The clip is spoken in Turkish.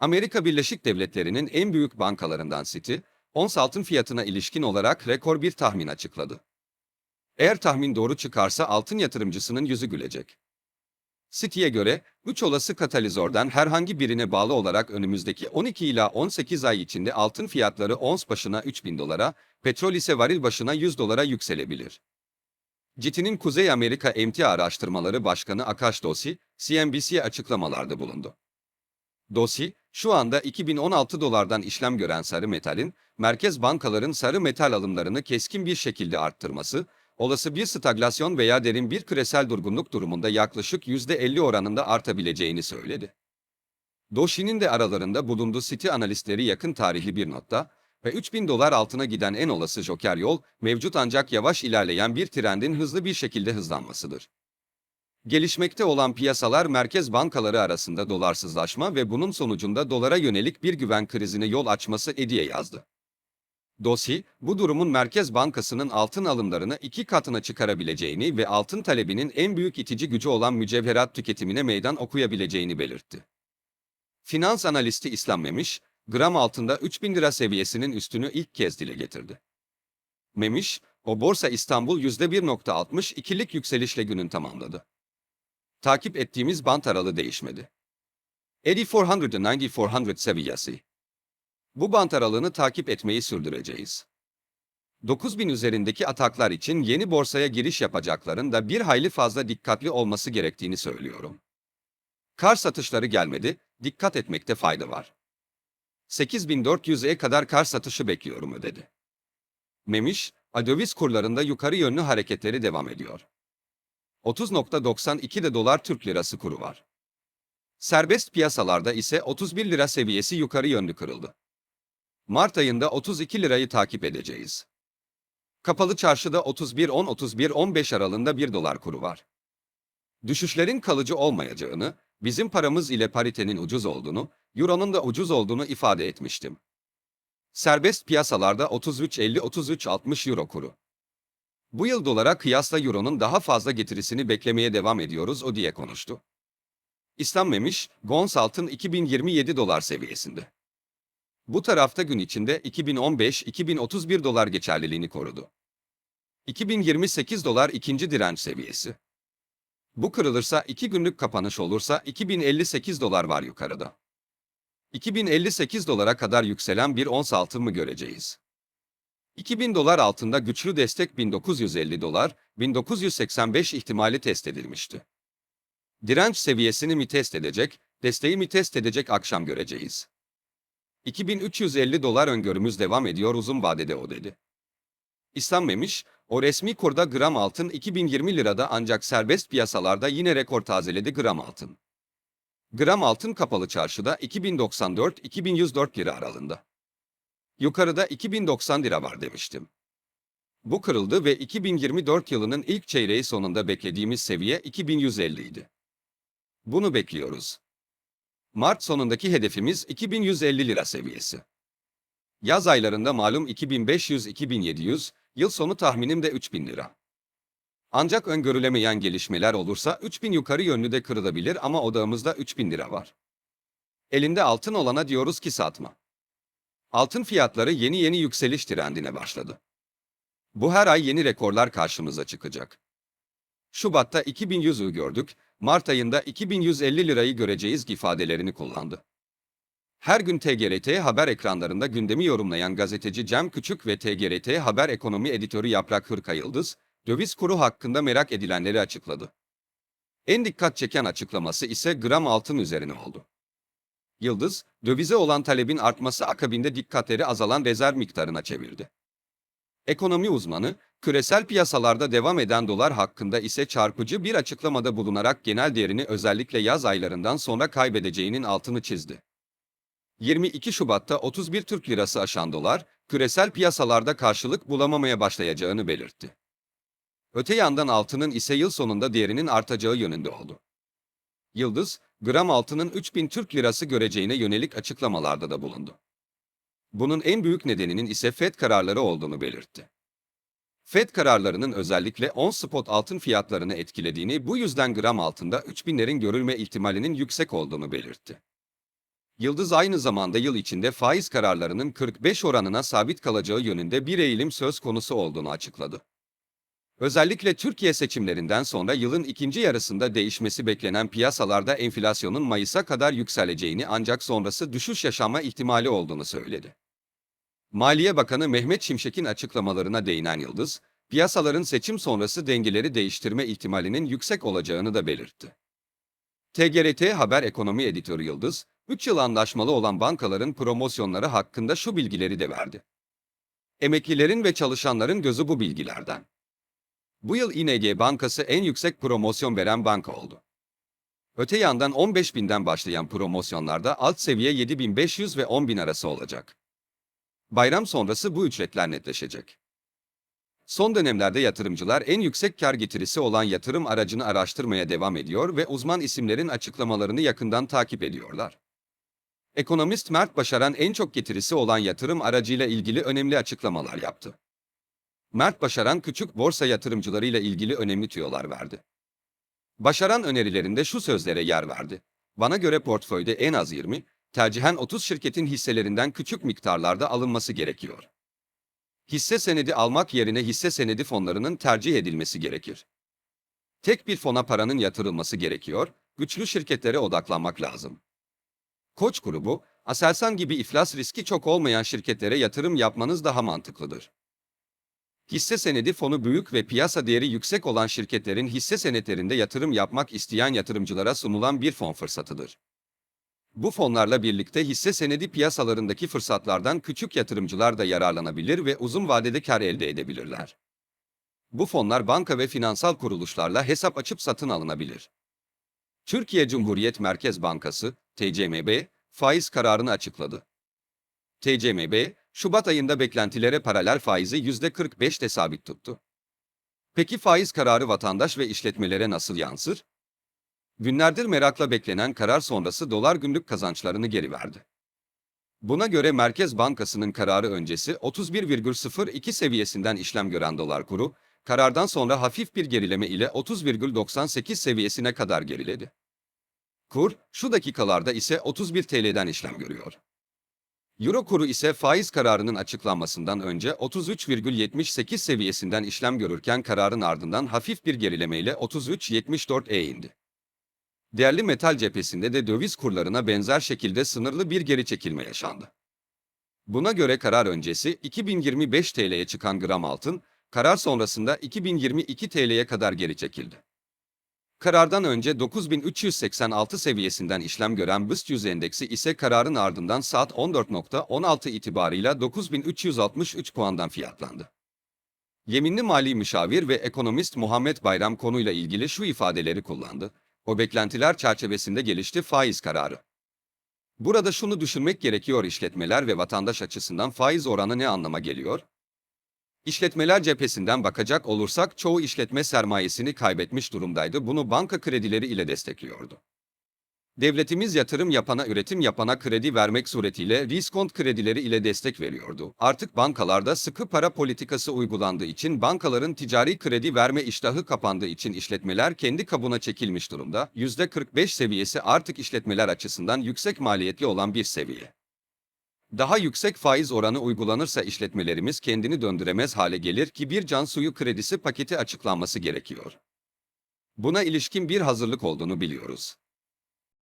Amerika Birleşik Devletleri'nin en büyük bankalarından Citi, ons altın fiyatına ilişkin olarak rekor bir tahmin açıkladı. Eğer tahmin doğru çıkarsa altın yatırımcısının yüzü gülecek. Citi'ye göre, 3 olası katalizordan herhangi birine bağlı olarak önümüzdeki 12 ila 18 ay içinde altın fiyatları ons başına 3000 dolara, petrol ise varil başına 100 dolara yükselebilir. Citi'nin Kuzey Amerika Emtia Araştırmaları Başkanı Akash Dosi, CNBC'ye açıklamalarda bulundu. Dosi, şu anda 2016 dolardan işlem gören sarı metalin, merkez bankaların sarı metal alımlarını keskin bir şekilde arttırması, olası bir stagflasyon veya derin bir küresel durgunluk durumunda yaklaşık %50 oranında artabileceğini söyledi. Doshi'nin de aralarında bulunduğu Citi analistleri yakın tarihli bir notta ve 3000 dolar altına giden en olası joker yol, mevcut ancak yavaş ilerleyen bir trendin hızlı bir şekilde hızlanmasıdır. Gelişmekte olan piyasalar merkez bankaları arasında dolarsızlaşma ve bunun sonucunda dolara yönelik bir güven krizine yol açması Edi'ye yazdı. Dosi, bu durumun Merkez Bankası'nın altın alımlarını iki katına çıkarabileceğini ve altın talebinin en büyük itici gücü olan mücevherat tüketimine meydan okuyabileceğini belirtti. Finans analisti İslam Memiş, gram altında 3000 lira seviyesinin üstünü ilk kez dile getirdi. Memiş, o borsa İstanbul %1.62'lik yükselişle günün tamamladı. Takip ettiğimiz bant aralığı değişmedi. 8490-400 seviyesi. Bu bant aralığını takip etmeyi sürdüreceğiz. 9000 üzerindeki ataklar için yeni borsaya giriş yapacakların da bir hayli fazla dikkatli olması gerektiğini söylüyorum. Kar satışları gelmedi, dikkat etmekte fayda var. 8400'e kadar kar satışı bekliyorum ödedi. Memiş, döviz kurlarında yukarı yönlü hareketleri devam ediyor. 30.92'de dolar Türk lirası kuru var. Serbest piyasalarda ise 31 lira seviyesi yukarı yönlü kırıldı. Mart ayında 32 lirayı takip edeceğiz. Kapalı çarşıda 31.10-31.15 aralığında 1 dolar kuru var. Düşüşlerin kalıcı olmayacağını, bizim paramız ile paritenin ucuz olduğunu, euronun da ucuz olduğunu ifade etmiştim. Serbest piyasalarda 33.50-33.60 euro kuru. Bu yıl dolara kıyasla euronun daha fazla getirisini beklemeye devam ediyoruz o diye konuştu. İslam Memiş, Gons altın 2027 dolar seviyesinde. Bu tarafta gün içinde 2015-2031 dolar geçerliliğini korudu. 2028 dolar ikinci direnç seviyesi. Bu kırılırsa 2 günlük kapanış olursa 2058 dolar var yukarıda. 2058 dolara kadar yükselen bir ons altın mı göreceğiz? 2000 dolar altında güçlü destek 1950 dolar, 1985 ihtimali test edilmişti. Direnç seviyesini mi test edecek, desteği mi test edecek akşam göreceğiz. 2350 dolar öngörümüz devam ediyor uzun vadede o dedi. İslam Memiş, o resmi kurda gram altın 2020 lirada ancak serbest piyasalarda yine rekor tazeledi gram altın. Gram altın kapalı çarşıda 2094-2104 lira aralığında. Yukarıda 2090 lira var demiştim. Bu kırıldı ve 2024 yılının ilk çeyreği sonunda beklediğimiz seviye 2150 idi. Bunu bekliyoruz. Mart sonundaki hedefimiz 2150 lira seviyesi. Yaz aylarında malum 2500-2700, yıl sonu tahminim de 3000 lira. Ancak öngörülemeyen gelişmeler olursa 3000 yukarı yönlü de kırılabilir ama odağımızda 3000 lira var. Elinde altın olana diyoruz ki satma. Altın fiyatları yeni yeni yükseliş trendine başladı. Bu her ay yeni rekorlar karşımıza çıkacak. Şubat'ta 2100'ü gördük, Mart ayında 2150 lirayı göreceğiz ifadelerini kullandı. Her gün TGRT haber ekranlarında gündemi yorumlayan gazeteci Cem Küçük ve TGRT haber ekonomi editörü Yaprak Hırka Yıldız, döviz kuru hakkında merak edilenleri açıkladı. En dikkat çeken açıklaması ise gram altın üzerine oldu. Yıldız, dövize olan talebin artması akabinde dikkatleri azalan rezerv miktarına çevirdi. Ekonomi uzmanı, küresel piyasalarda devam eden dolar hakkında ise çarpıcı bir açıklamada bulunarak genel değerini özellikle yaz aylarından sonra kaybedeceğinin altını çizdi. 22 Şubat'ta 31 Türk Lirası aşan dolar, küresel piyasalarda karşılık bulamamaya başlayacağını belirtti. Öte yandan altının ise yıl sonunda değerinin artacağı yönünde oldu. Yıldız, gram altının 3000 Türk Lirası göreceğine yönelik açıklamalarda da bulundu. Bunun en büyük nedeninin ise FED kararları olduğunu belirtti. FED kararlarının özellikle on spot altın fiyatlarını etkilediğini bu yüzden gram altında 3000'lerin görülme ihtimalinin yüksek olduğunu belirtti. Yıldız aynı zamanda yıl içinde faiz kararlarının 45 oranına sabit kalacağı yönünde bir eğilim söz konusu olduğunu açıkladı. Özellikle Türkiye seçimlerinden sonra yılın ikinci yarısında değişmesi beklenen piyasalarda enflasyonun Mayıs'a kadar yükseleceğini ancak sonrası düşüş yaşama ihtimali olduğunu söyledi. Maliye Bakanı Mehmet Şimşek'in açıklamalarına değinen Yıldız, piyasaların seçim sonrası dengeleri değiştirme ihtimalinin yüksek olacağını da belirtti. TGRT Haber Ekonomi Editörü Yıldız, 3 yıl anlaşmalı olan bankaların promosyonları hakkında şu bilgileri de verdi. Emeklilerin ve çalışanların gözü bu bilgilerden. Bu yıl İNG Bankası en yüksek promosyon veren banka oldu. Öte yandan 15 binden başlayan promosyonlarda alt seviye 7500 ve 10 bin arası olacak. Bayram sonrası bu ücretler netleşecek. Son dönemlerde yatırımcılar en yüksek kar getirisi olan yatırım aracını araştırmaya devam ediyor ve uzman isimlerin açıklamalarını yakından takip ediyorlar. Ekonomist Mert Başaran en çok getirisi olan yatırım aracıyla ilgili önemli açıklamalar yaptı. Mert Başaran küçük borsa yatırımcılarıyla ilgili önemli tüyolar verdi. Başaran önerilerinde şu sözlere yer verdi. Bana göre portföyde en az 20, tercihen 30 şirketin hisselerinden küçük miktarlarda alınması gerekiyor. Hisse senedi almak yerine hisse senedi fonlarının tercih edilmesi gerekir. Tek bir fona paranın yatırılması gerekiyor, güçlü şirketlere odaklanmak lazım. Koç grubu, Aselsan gibi iflas riski çok olmayan şirketlere yatırım yapmanız daha mantıklıdır. Hisse senedi fonu büyük ve piyasa değeri yüksek olan şirketlerin hisse senetlerinde yatırım yapmak isteyen yatırımcılara sunulan bir fon fırsatıdır. Bu fonlarla birlikte hisse senedi piyasalarındaki fırsatlardan küçük yatırımcılar da yararlanabilir ve uzun vadede kar elde edebilirler. Bu fonlar banka ve finansal kuruluşlarla hesap açıp satın alınabilir. Türkiye Cumhuriyet Merkez Bankası, TCMB, faiz kararını açıkladı. TCMB, Şubat ayında beklentilere paralel faizi %45'te sabit tuttu. Peki faiz kararı vatandaş ve işletmelere nasıl yansır? Günlerdir merakla beklenen karar sonrası dolar günlük kazançlarını geri verdi. Buna göre Merkez Bankası'nın kararı öncesi 31,02 seviyesinden işlem gören dolar kuru, karardan sonra hafif bir gerileme ile 30,98 seviyesine kadar geriledi. Kur, şu dakikalarda ise 31 TL'den işlem görüyor. Euro kuru ise faiz kararının açıklanmasından önce 33,78 seviyesinden işlem görürken kararın ardından hafif bir gerilemeyle 33.74'e indi. Değerli metal cephesinde de döviz kurlarına benzer şekilde sınırlı bir geri çekilme yaşandı. Buna göre karar öncesi 2025 TL'ye çıkan gram altın, karar sonrasında 2022 TL'ye kadar geri çekildi. Karardan önce 9386 seviyesinden işlem gören BIST 100 endeksi ise kararın ardından saat 14.16 itibarıyla 9363 puandan fiyatlandı. Yeminli mali müşavir ve ekonomist Muhammed Bayram konuyla ilgili şu ifadeleri kullandı. O beklentiler çerçevesinde gelişti faiz kararı. Burada şunu düşünmek gerekiyor işletmeler ve vatandaş açısından faiz oranı ne anlama geliyor? İşletmeler cephesinden bakacak olursak çoğu işletme sermayesini kaybetmiş durumdaydı. Bunu banka kredileri ile destekliyordu. Devletimiz yatırım yapana, üretim yapana kredi vermek suretiyle riskont kredileri ile destek veriyordu. Artık bankalarda sıkı para politikası uygulandığı için bankaların ticari kredi verme iştahı kapandığı için işletmeler kendi kabına çekilmiş durumda. %45 seviyesi artık işletmeler açısından yüksek maliyetli olan bir seviye. Daha yüksek faiz oranı uygulanırsa işletmelerimiz kendini döndüremez hale gelir ki bir can suyu kredisi paketi açıklanması gerekiyor. Buna ilişkin bir hazırlık olduğunu biliyoruz.